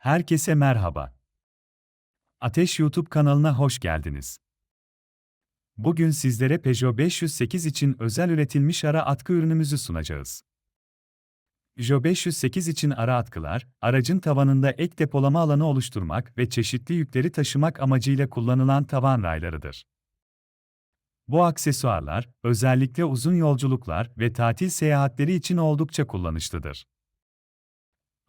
Herkese merhaba. Ateş YouTube kanalına hoş geldiniz. Bugün sizlere Peugeot 508 için özel üretilmiş ara atkı ürünümüzü sunacağız. Peugeot 508 için ara atkılar, aracın tavanında ek depolama alanı oluşturmak ve çeşitli yükleri taşımak amacıyla kullanılan tavan raylarıdır. Bu aksesuarlar, özellikle uzun yolculuklar ve tatil seyahatleri için oldukça kullanışlıdır.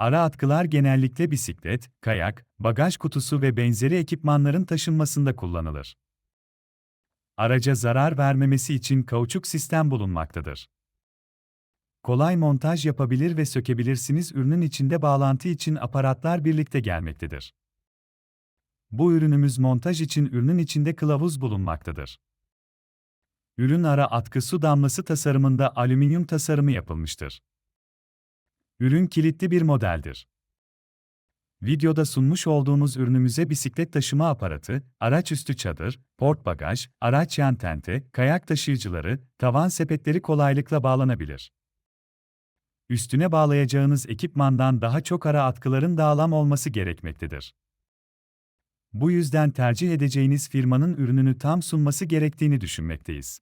Ara atkılar genellikle bisiklet, kayak, bagaj kutusu ve benzeri ekipmanların taşınmasında kullanılır. Araca zarar vermemesi için kauçuk sistem bulunmaktadır. Kolay montaj yapabilir ve sökebilirsiniz ürünün içinde bağlantı için aparatlar birlikte gelmektedir. Bu ürünümüz montaj için ürünün içinde kılavuz bulunmaktadır. Ürün ara atkı su damlası tasarımında alüminyum tasarımı yapılmıştır. Ürün kilitli bir modeldir. Videoda sunmuş olduğumuz ürünümüze bisiklet taşıma aparatı, araç üstü çadır, port bagaj, araç yan tente, kayak taşıyıcıları, tavan sepetleri kolaylıkla bağlanabilir. Üstüne bağlayacağınız ekipmandan daha çok ara atkıların dağılam olması gerekmektedir. Bu yüzden tercih edeceğiniz firmanın ürününü tam sunması gerektiğini düşünmekteyiz.